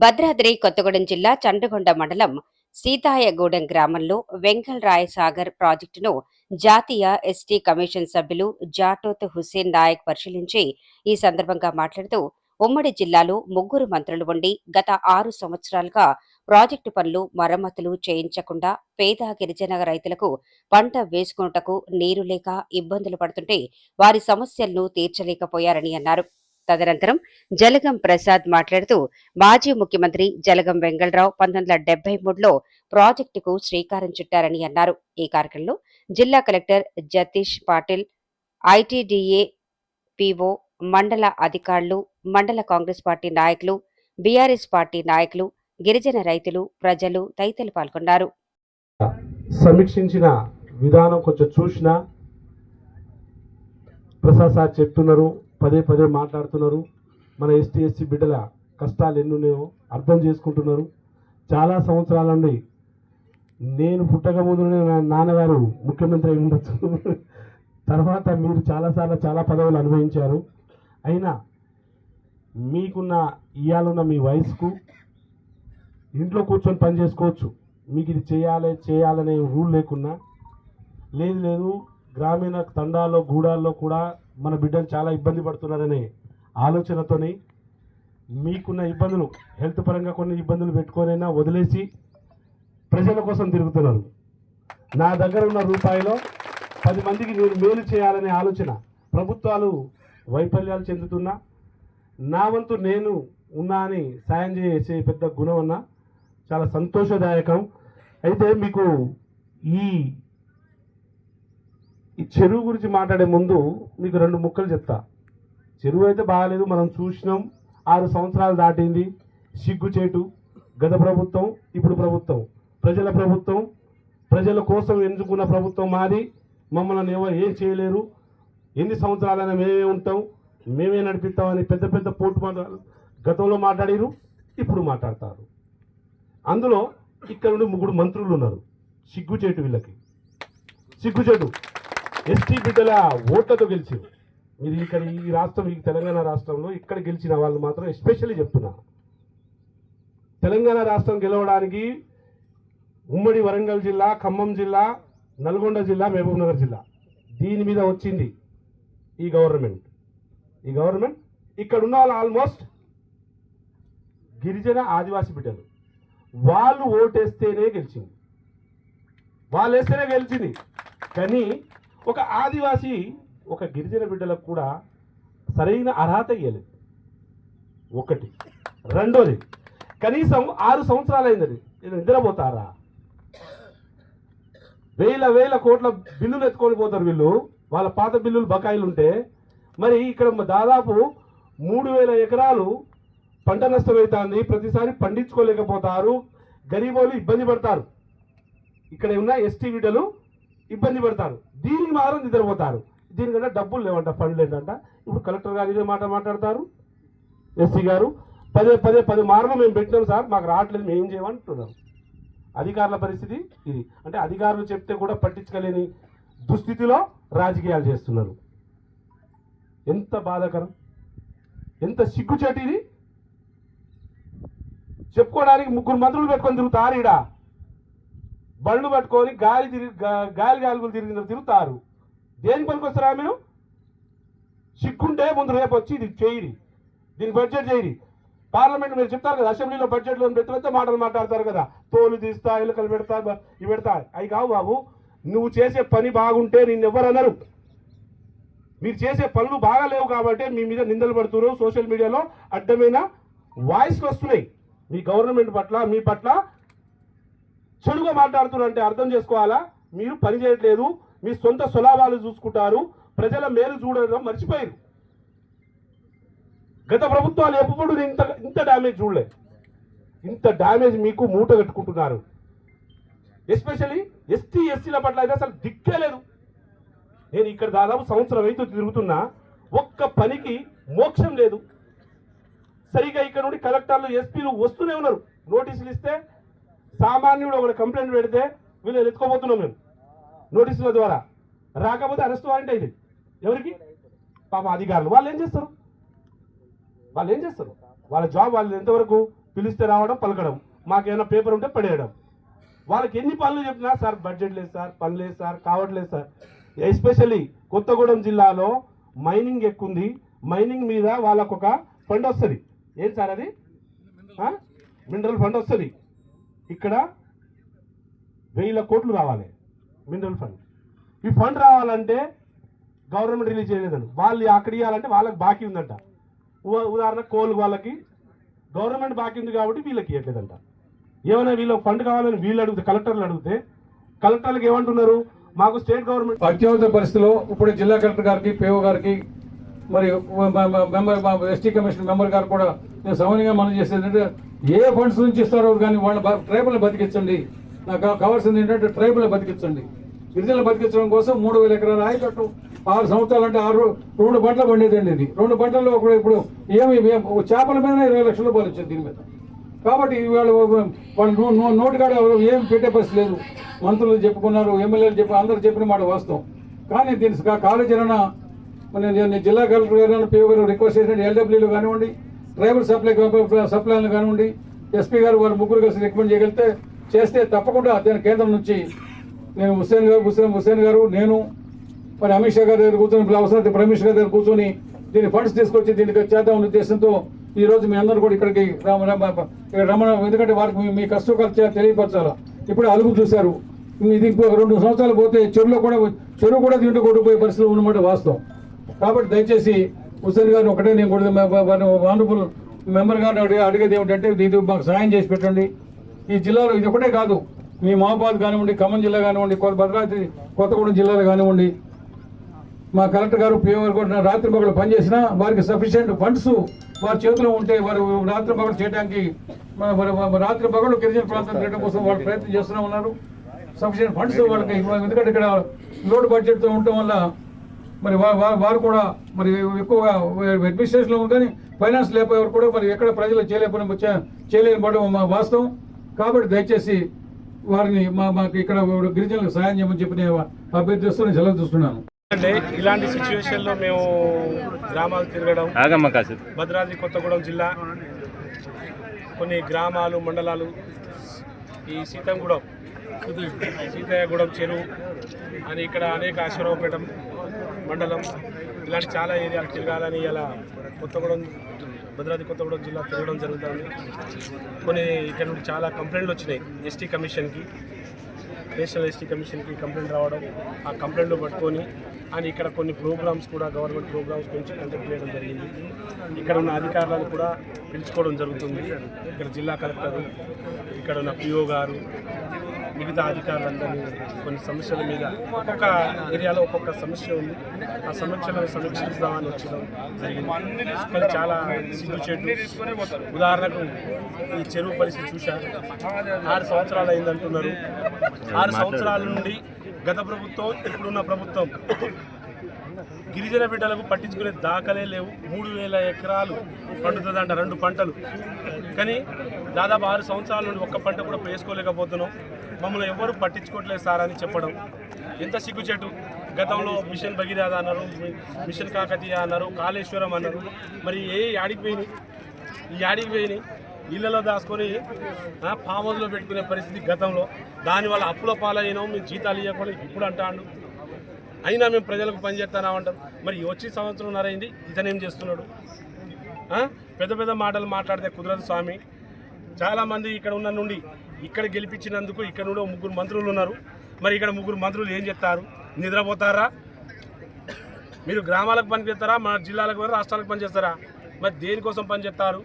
భద్రాద్రి కొత్తగూడెం జిల్లా చండ్రగొండ మండలం సీతాయగూడెం గ్రామంలో వెంకల్రాయ్ సాగర్ ప్రాజెక్టును జాతీయ ఎస్టీ కమిషన్ సభ్యులు జాటోత్ హుస్సేన్ నాయక్ పరిశీలించి ఈ సందర్భంగా మాట్లాడుతూ ఉమ్మడి జిల్లాలో ముగ్గురు మంత్రులు ఉండి గత ఆరు సంవత్సరాలుగా ప్రాజెక్టు పనులు మరమ్మతులు చేయించకుండా పేద గిరిజన రైతులకు పంట వేసుకున్నటకు నీరు లేక ఇబ్బందులు పడుతుంటే వారి సమస్యలను తీర్చలేకపోయారని అన్నారు. తదనంతరం జలగం ప్రసాద్ మాట్లాడుతూ మాజీ ముఖ్యమంత్రి జలగం వెంగళరావు పంతొమ్మిది వందల డెబ్బై మూడులో ప్రాజెక్టుకు శ్రీకారం చుట్టారని అన్నారు. ఈ కార్యక్రమంలో జిల్లా collector Jatish Patil ITDA PO మండల అధికారులు మండల కాంగ్రెస్ పార్టీ నాయకులు బీఆర్ఎస్ పార్టీ నాయకులు గిరిజన రైతులు ప్రజలు తదితరులు పాల్గొన్నారు. సమీక్షించిన విధానం కొంచెం చూసినా ప్రసాద్ సార్ చెప్తున్నారు. పదే పదే మాట్లాడుతున్నారు. మన ఎస్టీ ఎస్సీ బిడ్డల కష్టాలు ఎన్ని ఉన్నాయో అర్థం చేసుకుంటున్నారు. చాలా సంవత్సరాల నుండి నేను పుట్టక ముందునే నా నాన్నగారు ముఖ్యమంత్రి అయి ఉండొచ్చు. తర్వాత మీరు చాలాసార్లు చాలా పదవులు అనుభవించారు. అయినా మీకున్న ఇయ్యాలున్న మీ వయసుకు ఇంట్లో కూర్చొని పని చేసుకోవచ్చు. మీకు ఇది చేయాలి చేయాలనే రూల్ లేకున్నా లేదు లేదు గ్రామీణ తండాల్లో గూడాల్లో కూడా మన బిడ్డలు చాలా ఇబ్బంది పడుతున్నారనే ఆలోచనతోని మీకున్న ఇబ్బందులు హెల్త్ పరంగా కొన్ని ఇబ్బందులు పెట్టుకొనైనా వదిలేసి ప్రజల కోసం తిరుగుతున్నారు. నా దగ్గర ఉన్న రూపాయిలో పది మందికి నేను మేలు చేయాలనే ఆలోచన ప్రభుత్వాలు వైఫల్యాలు చెందుతున్నా. నా వంతు నేను ఉన్నా అని సాయం చేసే పెద్ద గుణం అన్న చాలా సంతోషదాయకం. అయితే మీకు ఈ ఈ చెరువు గురించి మాట్లాడే ముందు మీకు రెండు ముక్కలు చెప్తా. చెరువు అయితే బాగాలేదు మనం చూసినాం. ఆరు సంవత్సరాలు దాటింది. సిగ్గుచేటు గత ప్రభుత్వం ఇప్పుడు ప్రభుత్వం. ప్రజల ప్రభుత్వం ప్రజల కోసం ఎంచుకున్న ప్రభుత్వం మాది. మమ్మల్ని ఎవరు ఏం చేయలేరు. ఎన్ని సంవత్సరాలైనా మేమే ఉంటాం. మేమే నడిపిస్తామని పెద్ద పెద్ద పోటు మాటలు గతంలో మాట్లాడారు ఇప్పుడు మాట్లాడతారు. అందులో ఇక్కడ నుండి ముగ్గురు మంత్రులు ఉన్నారు. సిగ్గుచేటు వీళ్ళకి. సిగ్గుచేటు ఎస్టీ బిడ్డల ఓట్లతో గెలిచింది మీరు ఇక్కడ ఈ రాష్ట్రం ఈ తెలంగాణ రాష్ట్రంలో ఇక్కడ గెలిచిన వాళ్ళు మాత్రం ఎస్పెషల్లీ చెప్తున్నా. తెలంగాణ రాష్ట్రం గెలవడానికి ఉమ్మడి వరంగల్ జిల్లా ఖమ్మం జిల్లా నల్గొండ జిల్లా మహబూబ్నగర్ జిల్లా. దీని మీద వచ్చింది ఈ గవర్నమెంట్. ఈ గవర్నమెంట్ ఇక్కడ ఉన్న వాళ్ళు ఆల్మోస్ట్ గిరిజన ఆదివాసీ బిడ్డలు. వాళ్ళు ఓటేస్తేనే గెలిచింది. వాళ్ళు వేస్తేనే గెలిచింది. కానీ ఒక ఆదివాసి ఒక గిరిజన బిడ్డలకు కూడా సరైన అర్హత ఇవ్వలేదు ఒకటి. రెండోది కనీసం ఆరు సంవత్సరాలు అయింది ఇది నిద్రపోతారా? వేల వేల కోట్ల బిల్లులు ఎత్తుకొని పోతారు వీళ్ళు. వాళ్ళ పాత బిల్లులు బకాయిలు ఉంటే మరి ఇక్కడ దాదాపు మూడు వేల ఎకరాలు పంట నష్టం అవుతుంది ప్రతిసారి పండించుకోలేకపోతారు. గరీబోళ్ళు ఇబ్బంది పడతారు. ఇక్కడ ఉన్న ఎస్టీ బిడ్డలు ఇబ్బంది పడతారు. దీనికి మాత్రం నిద్రపోతారు. దీనికంటే డబ్బులు లేవంట ఫండ్లు ఏంటంట ఇప్పుడు కలెక్టర్ గారు ఇదే మాట మాట్లాడతారు. ఎస్సీ గారు పదే పదే పది మార్లు మేము పెట్టినాం సార్ మాకు రావట్లేదు మేము ఏం చేయమంటున్నాం. అధికారుల పరిస్థితి ఇది. అంటే అధికారులు చెప్తే కూడా పట్టించుకోలేని దుస్థితిలో రాజకీయాలు చేస్తున్నారు. ఎంత బాధాకరం. ఎంత సిగ్గుచేటు ఇది. చెప్పుకోవడానికి ముగ్గురు మంత్రులు పెట్టుకొని తిరుగుతారు ఇడా బళ్ళు పట్టుకొని గాలి తిరిగి గాలి గాలుగులు తిరిగిన తిరుగుతారు. దేనికి పనికొస్తారా మీరు సిక్కుంటే ముందు రేపు వచ్చి ఇది చేయరి దీని బడ్జెట్ చేయరి పార్లమెంట్ మీరు చెప్తారు కదా అసెంబ్లీలో బడ్జెట్లో పెద్ద పెద్ద మాటలు మాట్లాడతారు కదా. తోలు తీస్తా ఎలుకలు పెడతా ఇవి పెడతా. అవి కావు బాబు. నువ్వు చేసే పని బాగుంటే నిన్ను అనరు. మీరు చేసే పనులు బాగాలేవు కాబట్టి మీ మీద నిందలు పడుతున్నారు. సోషల్ మీడియాలో అడ్డమైన వాయిస్లు వస్తున్నాయి. మీ గవర్నమెంట్ పట్ల మీ పట్ల చెడుగా మాట్లాడుతున్నారంటే అర్థం చేసుకోవాలా? మీరు పని చేయట్లేదు మీ సొంత సులాభాలు చూసుకుంటారు ప్రజల మేలు చూడడం మర్చిపోయారు. గత ప్రభుత్వాలు ఎప్పుడు ఇంత ఇంత డ్యామేజ్ చూడలే. ఇంత డ్యామేజ్ మీకు మూట కట్టుకుంటున్నారు. ఎస్పెషల్లీ ఎస్టీ ఎస్సీల పట్ల అయితే అసలు దిక్కే లేదు. నేను ఇక్కడ దాదాపు సంవత్సరం అయితే తిరుగుతున్నా ఒక్క పనికి మోక్షం లేదు. సరిగా ఇక్కడ నుండి కలెక్టర్లు ఎస్పీలు వస్తూనే ఉన్నారు. నోటీసులు ఇస్తే సామాన్యుడు ఒక కంప్లైంట్ పెడితే వీళ్ళు ఎత్తుకోబోతున్నాం మేము. నోటీసుల ద్వారా. రాకపోతే అరెస్ట్ వారెంట్ అయింది ఎవరికి? పాప అధికారులు. వాళ్ళు ఏం చేస్తారు? వాళ్ళు ఏం చేస్తారు? వాళ్ళ జాబ్ వాళ్ళు ఎంతవరకు పిలిస్తే రావడం పలకడం. మాకేమైనా పేపర్ ఉంటే పడేయడం. వాళ్ళకి ఎన్ని పనులు చెప్పినా సార్ బడ్జెట్ లేదు సార్ పని లేదు సార్ కావట్లేదు సార్. ఎస్పెషల్లీ కొత్తగూడెం జిల్లాలో మైనింగ్ ఎక్కుంది మైనింగ్ మీద వాళ్ళకు ఒక ఫండ్ వస్తుంది. ఏం సార్ అది? మినరల్ ఫండ్ వస్తుంది. ఇక్కడ వెయ్యిల కోట్లు రావాలి. Mineral fund. ఈ ఫండ్ రావాలంటే గవర్నమెంట్ రిలీజ్ చేయలేదని వాళ్ళు అక్కడ ఇవ్వాలంటే వాళ్ళకి బాకీ ఉందంట. ఉ- ఉదాహరణ కోల్ వాళ్ళకి గవర్నమెంట్ బాకీ ఉంది కాబట్టి వీళ్ళకి ఇవ్వట్లేదంట. ఏమైనా వీళ్ళకి ఫండ్ కావాలని వీళ్ళు అడిగితే కలెక్టర్లు అడిగితే కలెక్టర్లకు ఏమంటున్నారు? మాకు స్టేట్ గవర్నమెంట్ అత్యవసర పరిస్థితిలో ఇప్పుడు జిల్లా కలెక్టర్ గారికి పేఓ గారికి మరి మెంబర్ ఎస్టీ కమిషన్ మెంబర్ గారు కూడా నేను సౌన్యంగా మనం చేసేది ఏంటంటే ఏ ఫండ్స్ నుంచి ఇస్తారో కానీ వాళ్ళ ట్రైబల్ బతికించండి. నాకు కావాల్సింది ఏంటంటే ట్రైబల్ బతికించండి. గిరిజనులు బతికించడం కోసం మూడు వేల ఎకరాల ఆయకట్టు ఆరు సంవత్సరాలు అంటే ఆరు రెండు పంటలు పండేదండి ఇది. రెండు పంటల్లో ఇప్పుడు ఇప్పుడు ఏమి చేపల మీద ఇరవై లక్షల రూపాయలు వచ్చింది దీని మీద. కాబట్టి వాళ్ళు వాళ్ళు నో- నో- నోటికాడ ఏం పెట్టే పరిస్థితి లేదు. మంత్రులు చెప్పుకున్నారు ఎమ్మెల్యేలు చెప్పి అందరూ చెప్పిన మాట వాస్తవం. కానీ దీని కార్యాచరణ మన నేను జిల్లా కలెక్టర్ గారు పిఓ గారు రిక్వెస్ట్ చేసిన ఎల్డబ్ల్యూలు కానివ్వండి ట్రైబల్ సప్లై సప్లైలు కానివ్వండి ఎస్పీ గారు వారు ముగ్గురు కలిసి రికమెండ్ చేయగలిగితే చేస్తే తప్పకుండా దాని కేంద్రం నుంచి నేను హుస్సేన్ గారు హుస్సేన్ హుస్సేన్ గారు నేను మరి అమిత్ షా గారి దగ్గర కూర్చొని అవసరమైతే రమేష్ గారి దగ్గర కూర్చొని దీని ఫండ్స్ తీసుకొచ్చి దీనికి చేద్దామనే ఉద్దేశంతో ఈ రోజు మీ అందరూ కూడా ఇక్కడికి రామ ఇక్కడ రమణ ఎందుకంటే వారికి మీ- మీ తెలియపరచాలా? ఇప్పుడు అలుగు చూశారు. ఇది రెండు సంవత్సరాలు పోతే చెరువులో కూడా చెరువు కూడా దీంట్లో కొట్టుకుపోయే పరిస్థితులు ఉన్నమాట వాస్తవం. కాబట్టి దయచేసి హుసేన్ గారిని ఒకటే నేను కూడా ఆనరబుల్ మెంబర్ గారిని అడిగేది ఏమిటంటే ఇది మాకు సహాయం చేసి పెట్టండి. ఈ జిల్లాలో ఇది ఒకటే కాదు. మీ మహాబాద్ కానివ్వండి ఖమ్మం జిల్లా కానివ్వండి కొత్త భద్రాద్రి కొత్తగూడెం జిల్లాలో కానివ్వండి. మా కలెక్టర్ గారు పిఓ కూడా రాత్రి పగలు పనిచేసినా వారికి సఫిషియెంట్ ఫండ్స్ వారి చేతిలో ఉంటే వారు రాత్రి పగలు చేయడానికి రాత్రి పగలు గిరిజన ప్రాంతం తిరగడం కోసం వాళ్ళు ప్రయత్నం చేస్తూనే ఉన్నారు. సఫిషియెంట్ ఫండ్స్ వాళ్ళకి ఎందుకంటే ఇక్కడ లోడ్ బడ్జెట్తో ఉండటం వల్ల మరి వా- వా- వారు కూడా మరి ఎక్కువగా అడ్మినిస్ట్రేషన్లో కానీ ఫైనాన్స్ లేకపోయేవారు కూడా మరి ఎక్కడ ప్రజలు చేయలేకపోయిన చేయలేని పడడం మా వాస్తవం. కాబట్టి దయచేసి వారిని మా మాకు ఇక్కడ గిరిజనులకు సహాయం చేయమని చెప్పి నేను అభ్యర్థిస్తూ నేను సెలవు చూస్తున్నాను అంటే ఇలాంటి సిచ్యువేషన్లో మేము గ్రామాలు తిరగడం భద్రాద్రి కొత్తగూడెం జిల్లా కొన్ని గ్రామాలు మండలాలు ఈ సీతంగూడెం సీతయ్యగూడెం చెరువు అని ఇక్కడ అనేక అశ్వరావుపేట మండలం ఇలాంటి చాలా ఏరియాలు తిరగాలని ఇలా కొత్తగూడెం భద్రాద్రి కొత్తగూడెం జిల్లా తిరగడం జరుగుతుంది. కొన్ని ఇక్కడ నుండి చాలా కంప్లైంట్లు వచ్చినాయి ఎస్టీ కమిషన్కి నేషనల్ ఎస్టీ కమిషన్కి కంప్లైంట్ రావడం ఆ కంప్లైంట్లు పట్టుకొని అండ్ ఇక్కడ కొన్ని ప్రోగ్రామ్స్ కూడా గవర్నమెంట్ ప్రోగ్రామ్స్ గురించి కండక్ట్ చేయడం జరిగింది. ఇక్కడ ఉన్న అధికారులను కూడా పిలుచుకోవడం జరుగుతుంది. ఇక్కడ జిల్లా కలెక్టర్ ఇక్కడ ఉన్న పిఓ గారు మిగతా అధికారులందరినీ కొన్ని సమస్యల మీద ఒక్కొక్క ఏరియాలో ఒక్కొక్క సమస్య ఉంది. ఆ సమస్యలను సమీక్షిస్తామని వచ్చడం జరిగింది. కానీ చాలా సిగ్గుచేటు ఉదాహరణకు ఈ చెరువు పరిస్థితి చూశారు. ఆరు సంవత్సరాలు అయిందంటున్నారు. ఆరు సంవత్సరాల నుండి గత ప్రభుత్వం ఇప్పుడున్న ప్రభుత్వం గిరిజన బిడ్డలకు పట్టించుకునే దాఖలే లేవు. మూడు వేల ఎకరాలు పండుతుందంట రెండు పంటలు. కానీ దాదాపు ఆరు సంవత్సరాల నుండి ఒక్క పంట కూడా వేసుకోలేకపోతున్నాం. మమ్మల్ని ఎవరు పట్టించుకోవట్లేదు సార్ అని చెప్పడం. ఎంత సిగ్గుచెట్టు గతంలో మిషన్ భగీరథ అన్నారు మిషన్ కాకతీయ అన్నారు కాళేశ్వరం అన్నారు. మరి ఏ యాడికి పోయినాయి? ఈ యాడికి పోయినాయి? ఇళ్ళలో దాచుకొని ఆ, ఫామ్ హౌస్లో పెట్టుకునే పరిస్థితి గతంలో. దానివల్ల అప్పుల పాలైనాం మేము జీతాలు ఇవ్వకుండా ఇప్పుడు అంటాడు. అయినా మేము ప్రజలకు పనిచేస్తానా అంటాం మరి వచ్చి సంవత్సరం నరైంది ఇతనేం చేస్తున్నాడు? పెద్ద పెద్ద మాటలు మాట్లాడితే కుదరదు స్వామి. చాలామంది ఇక్కడ ఉన్న నుండి ఇక్కడ గెలిపించినందుకు ఇక్కడ కూడా ముగ్గురు మంత్రులు ఉన్నారు. మరి ఇక్కడ ముగ్గురు మంత్రులు ఏం చెప్తారు? నిద్రపోతారా? మీరు గ్రామాలకు పనిచేస్తారా? మన జిల్లాలకు రాష్ట్రాలకు పనిచేస్తారా? మరి దేనికోసం పనిచేస్తారు?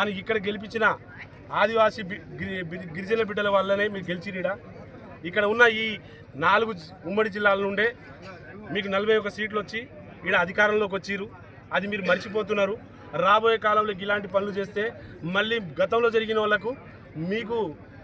అని ఇక్కడ గెలిపించిన ఆదివాసీ గిరిజన బిడ్డల వల్లనే మీరు గెలిచిరీడా ఇక్కడ ఉన్న ఈ నాలుగు ఉమ్మడి జిల్లాల నుండే మీకు నలభై ఒక సీట్లు వచ్చి ఇక్కడ అధికారంలోకి వచ్చిరు అది మీరు మర్చిపోతున్నారు. రాబోయే కాలంలో ఇలాంటి పనులు చేస్తే మళ్ళీ గతంలో జరిగిన వాళ్ళకు మీకు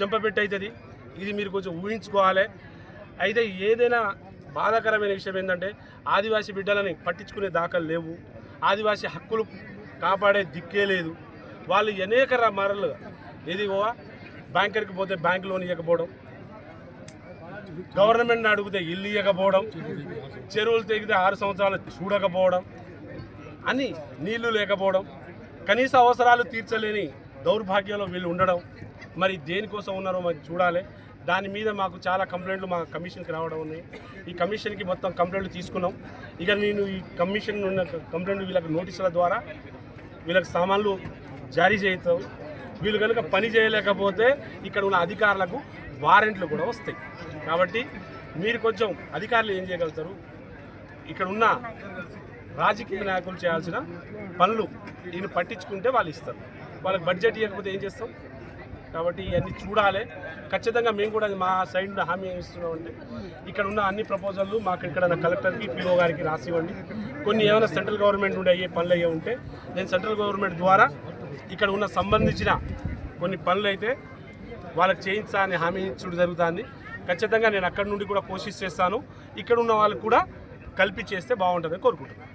చెంపపెట్టి అవుతుంది ఇది మీరు కొంచెం ఊహించుకోవాలి. అయితే ఏదైనా బాధాకరమైన విషయం ఏంటంటే ఆదివాసీ బిడ్డలని పట్టించుకునే దాఖలు లేవు. ఆదివాసీ హక్కులు కాపాడే దిక్కే లేదు. వాళ్ళు అనేక మరలు ఏది బ్యాంకర్కి పోతే బ్యాంక్ లోన్ ఇవ్వకపోవడం. గవర్నమెంట్ని అడిగితే ఇల్లు ఇవ్వకపోవడం. చెరువులు తెగితే ఆరు సంవత్సరాలు చూడకపోవడం. అని నీళ్ళు లేకపోవడం. కనీస అవసరాలు తీర్చలేని దౌర్భాగ్యంలో వీళ్ళు ఉండడం మరి దేనికోసం ఉన్నారో మరి చూడాలి. దాని మీద మాకు చాలా కంప్లైంట్లు మా కమిషన్కి రావడం ఉన్నాయి. ఈ కమిషన్కి మొత్తం కంప్లైంట్లు తీసుకున్నాం. ఇక నేను ఈ కమిషన్ ఉన్న కంప్లైంట్ వీళ్ళకి నోటీసుల ద్వారా వీళ్ళకి సామాన్లు జారీ చేస్తాం వీళ్ళు కనుక పని చేయలేకపోతే ఇక్కడ ఉన్న అధికారులకు వారెంట్లు కూడా వస్తాయి. కాబట్టి మీరు కొంచెం అధికారులు ఏం చేయగలుగుతారు? ఇక్కడ ఉన్న రాజకీయ నాయకులు చేయాల్సిన పనులు ఈయన పట్టించుకుంటే వాళ్ళు ఇస్తారు. వాళ్ళకి బడ్జెట్ ఇవ్వకపోతే ఏం చేస్తాం? కాబట్టి ఇవన్నీ చూడాలి. ఖచ్చితంగా మేము కూడా మా సైడ్ నుండి హామీ ఇస్తున్నామండి ఇక్కడ ఉన్న అన్ని ప్రపోజల్లు మాకు ఇక్కడ కలెక్టర్కి పిఓ గారికి రాసి ఇవ్వండి. కొన్ని ఏమైనా సెంట్రల్ గవర్నమెంట్ నుండి అయ్యే పనులు అయ్యే ఉంటే నేను సెంట్రల్ గవర్నమెంట్ ద్వారా ఇక్కడ ఉన్న సంబంధించిన కొన్ని పనులు అయితే వాళ్ళకి చేయించా అని హామీ ఇచ్చుడు జరుగుతుంది. ఖచ్చితంగా నేను అక్కడి నుండి కూడా కోషిష్ చేస్తాను. ఇక్కడ ఉన్న వాళ్ళకు కూడా కల్పించేస్తే బాగుంటుందని కోరుకుంటున్నాను.